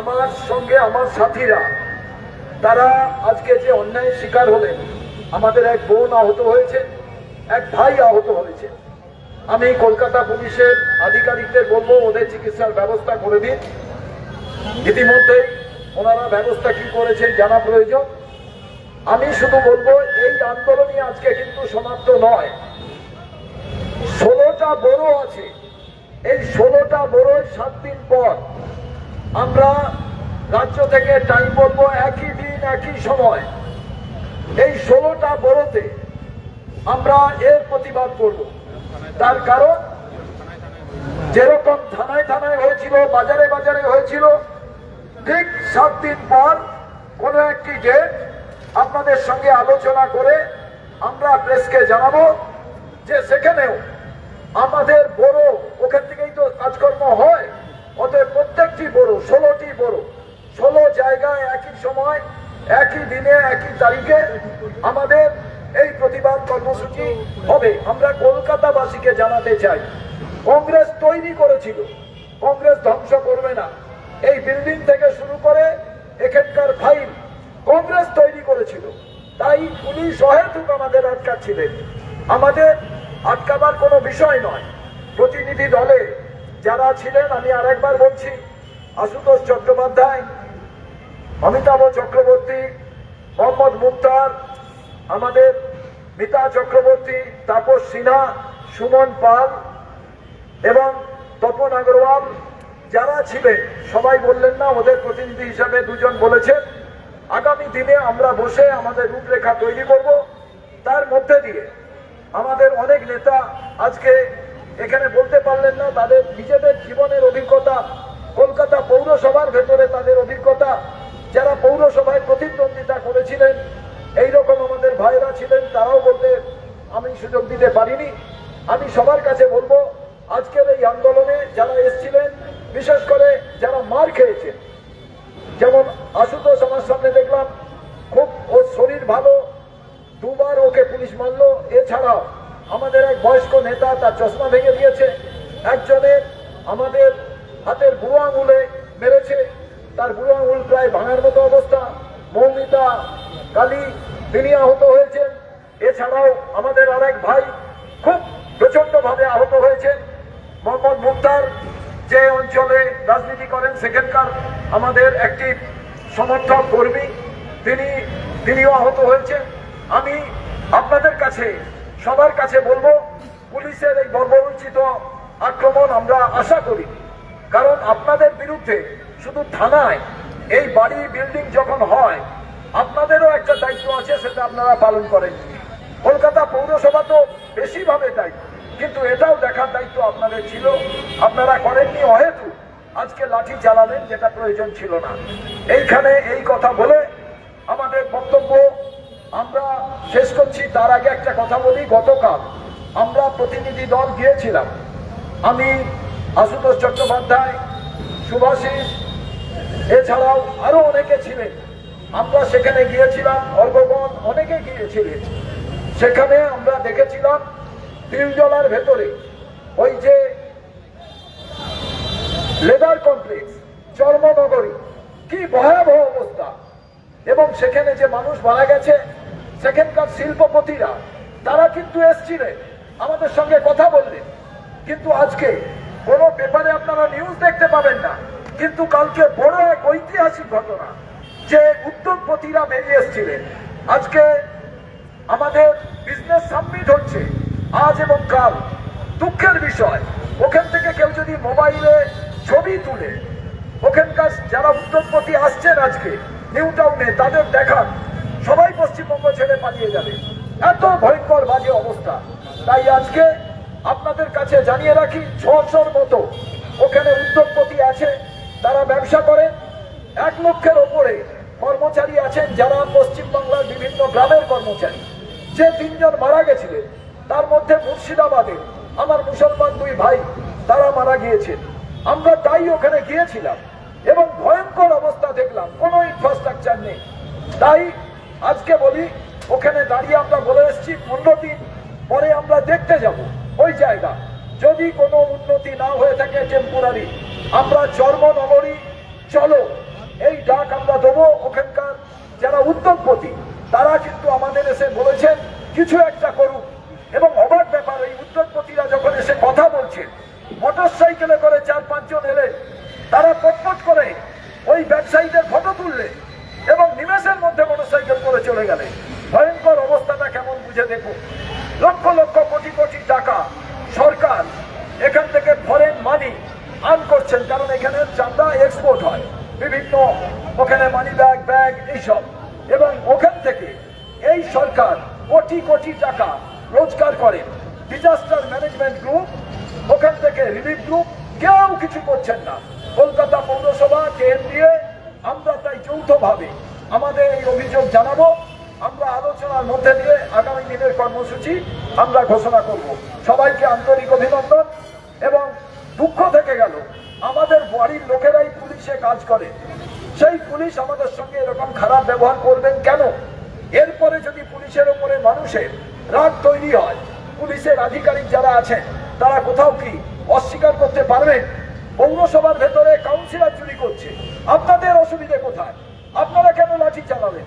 আমার সঙ্গে আমার সাথীরা, তারা আজকে যে অন্যায়ের শিকার হলেন, আমাদের এক বোন আহত হয়েছে, এক ভাই আহত হয়েছে। আমি কলকাতা পুলিশের আধিকারিকদের বলব, ওদের চিকিৎসার ব্যবস্থা করে দিন। ইতিমধ্যে ওনারা ব্যবস্থা কি করেছেন জানা প্রয়োজন। আমি শুধু বলব, এই আন্দোলনই আজকে কিন্তু সমাপ্ত নয়। ষোলোটা বড় আছে। এই ষোলোটা বড় সাত দিন পর আমরা রাজ্য থেকে টাইম বলব একই দিন, একই সময়। এই ষোলোটা বড়তে আমরা এর প্রতিবাদ করব। তার কারণ, যেরকম থানায় থানায় হয়েছিল, বাজারে বাজারে হয়েছিল, ঠিক সাত দিন পর কোনো একটি ডেট আপনাদের সঙ্গে আলোচনা করে আমরা প্রেসকে জানাব যে সেখানেও আমাদের বড় ওখান থেকেই তো কাজকর্ম হয়। অতএব প্রত্যেকটি বড় ষোলোটি বড় ষোলো জায়গায় একই সময়, একই দিনে, একই তারিখে আমাদের এই প্রতিবাদ কর্মসূচি হবে। আমরা কলকাতাবাসীকে জানাতে চাই, কংগ্রেস তৈরি করেছিল, কংগ্রেস ধ্বংস করবে না। এই বিল্ডিং থেকে শুরু করে এখানকার ফাইল কংগ্রেস তৈরি করেছিল। তাই পুলিশ অহেতুক আমাদের আটকাচ্ছিলেন। আমাদের আটকাবার কোনো বিষয় নয়। প্রতিনিধি দলে যারা ছিলেন, আমি আরেকবার বলছি, আশুতোষ চট্টোপাধ্যায়, অমিতাভ চক্রবর্তী, মোহাম্মদ মুক্তার, আমাদের মিতা চক্রবর্তী, তাপস সিনহা, সুমন পাল এবং তপন আগরওয়াল, যারা ছিলেন, সবাই বললেন না, ওদের প্রতিনিধি হিসাবে দুজন বলেছেন, আগামী দিনে আমরা বসে আমাদের রূপরেখা তৈরি করব। তার মধ্যে দিয়ে আমাদের অনেক নেতা আজকে এখানে বলতে পারলেন না, তাদের নিজেদের জীবনের অভিজ্ঞতা, কলকাতা পৌরসভার ভেতরে তাদের অভিজ্ঞতা। যারা পৌরসভায় প্রতিদ্বন্দ্বিতা করেছিলেন এই রকম আমাদের ভাইরা ছিলেন, তারাও বলতে আমি সুযোগ দিতে পারিনি। আমি সবার কাছে বলব, আজকের এই আন্দোলনে যারা এসেছিলেন, বিশেষ করে যারা মার খেয়েছেন, যেমন আশুতোষ আমার সামনে দেখলাম, খুব ওর শরীর ভালো, দুবার ওকে পুলিশ মারলো, এছাড়াও আমাদের এক বয়স্ক নেতা তার চশমা ভেঙে দিয়েছে। একজনের আমাদের হাতের বুড়ো আঙুলে মেরেছে। তার বুড়ো আঙুল প্রায় ভাঙার মতো অবস্থা। মৌমিতা কালী তিনি আহত হয়েছেন। এছাড়াও আমাদের আরেক ভাই খুব প্রচন্ডভাবে আহত হয়েছেন। মোহাম্মদ মুক্তার যে অঞ্চলে রাজনীতি করেন, সেখানকার আমাদের একটি সমর্থক কর্মী, তিনি, তিনিও আহত হয়েছেন। আমি আপনাদের কাছে সবার কাছে বলব, পুলিশের এই বর্বরোচিত আক্রমণ আমরা আশা করি। কারণ আপনাদের বিরুদ্ধে শুধু থানায় এই বাড়ি বিল্ডিং যখন হয়, আপনাদেরও একটা দায়িত্ব আছে, সেটা আপনারা পালন করেন। কলকাতা পৌরসভা তো বেশিভাবে দায়িত্ব, কিন্তু এটাও দেখার দায়িত্ব আপনাদের ছিল। আপনারা করেননি অহেতু, আজকে লাঠি চালালেন, যেটা প্রয়োজন ছিল না। এইখানে এই কথা বলে আমাদের বক্তব্য আমরা শেষ করছি, তার আগে একটা কথা বলি, গতকাল আমরা প্রতিনিধি দল গিয়েছিলাম। আমি আশুতোষ চট্টোপাধ্যায়, সুভাষিস, এছাড়াও আরও অনেকে ছিলেন। আমরা সেখানে গিয়েছিলাম অর্গগণ অনেকে গিয়েছিলেন। সেখানে আমরা দেখেছিলাম তিলজলার ভেতরে ওই যে লেবার কমপ্লেক্স, চর্মনগরী, কি ভয়াবহ অবস্থা। এবং সেখানে যে মানুষ মারা গেছে সেখানকার শিল্পপতিরা, তারা কিন্তু এসছিলেন আমাদের সঙ্গে কথা বললেন কিন্তু আজকে কোনো পেপারে আপনারা নিউজ দেখতে পাবেন না। কিন্তু কালকে বড় এক ঐতিহাসিক ঘটনা, যে উদ্যোগপতিরা বেরিয়ে এসছিলেন। আজকে আমাদের বিজনেস সাবমিট হচ্ছে। আজ এবং কাল দুঃখের বিষয়, ওখান থেকে কেউ যদি মোবাইলে ছবি তুলে, ওখানকার যারা উদ্যোগপতি আসছেন আজকে নিউ টাউনে তাদের দেখান। পালিয়ে যাবে। এত ভয়ঙ্কর বাজে অবস্থা। তাই আজকে আপনাদের কাছে জানিয়ে রাখি ছশোর মতো ওখানে উদ্যোগপতি আছে, তারা ব্যবসা করে এক লক্ষের ওপরে কর্মচারী আছেন যারা পশ্চিমবাংলার বিভিন্ন গ্রামের কর্মচারী। যে তিনজন মারা গেছিলেন, তার মধ্যে মুর্শিদাবাদে আমার মুসলমান দুই ভাই, তারা মারা গিয়েছেন। আমরা তাই ওখানে গিয়েছিলাম এবং ভয়ঙ্কর অবস্থা দেখলাম, কোনো ইনফ্রাস্ট্রাকচার নেই। তাই আজকে বলি ওখানে দাঁড়িয়ে আমরা বলে এসেছি পনেরো দিন পরে আমরা দেখতে যাব। ওই জায়গা। যদি কোনো উন্নতি না হয়ে থাকে টেম্পোরারি আমরা চর্ম চর্মনগরী, চলো, এই ডাক আমরা দেবো ওখানকার যারা উদ্যোগপতি। তারা কিন্তু আমাদের এসে বলেছেন, কিছু একটা করুন এবং অবাক ব্যাপার এই উদ্যোগপতিরা যখন এসে কথা বলছেন মোটর সাইকেলে করে চার পাঁচজন এলে তারা পটপট করে ওই ব্যবসায়ীদের ফটো তুললে এবং নিমেষের মধ্যে মোটরসাইকেল করে চলে গেলে ভয়ঙ্কর বুঝে দেখুন লক্ষ লক্ষ কোটি কোটি টাকা সরকার এখান থেকে ফরেন মানি আর্ন করছেন, কারণ এখানে চান্দা এক্সপোর্ট হয়। বিভিন্ন ওখানে মানি ব্যাগ ব্যাগ এইসব। এবং ওখান থেকে এই সরকার কোটি কোটি টাকা রোজগার করে। ডিজাস্টার ম্যানেজমেন্ট গ্রুপ ওখান থেকে রিলিফ গ্রুপ কেউ কিছু করছেন না। কলকাতা পৌরসভা কেন্দ্রীয় আমরা তাই যৌথভাবে আমাদের এই অভিযোগ জানাব। আলোচনার মধ্যে দিয়ে আগামী দিনের কর্মসূচি আমরা ঘোষণা করব। সবাইকে আন্তরিক অভিনন্দন এবং দুঃখ থেকে গেল, আমাদের বাড়ির লোকেরাই পুলিশে কাজ করে। সেই পুলিশ আমাদের সঙ্গে এরকম খারাপ ব্যবহার করবেন কেন? এরপরে যদি পুলিশের ওপরে মানুষের রাগ তৈরি হয়, পুলিশের আধিকারিক যারা আছেন, তারা কোথাও কি অস্বীকার করতে পারবেন? পৌরসভার ভেতরে কাউন্সিলর চুরি করছে। আপনাদের অসুবিধে কোথায়? আপনারা কেন লাঠি চালাবেন?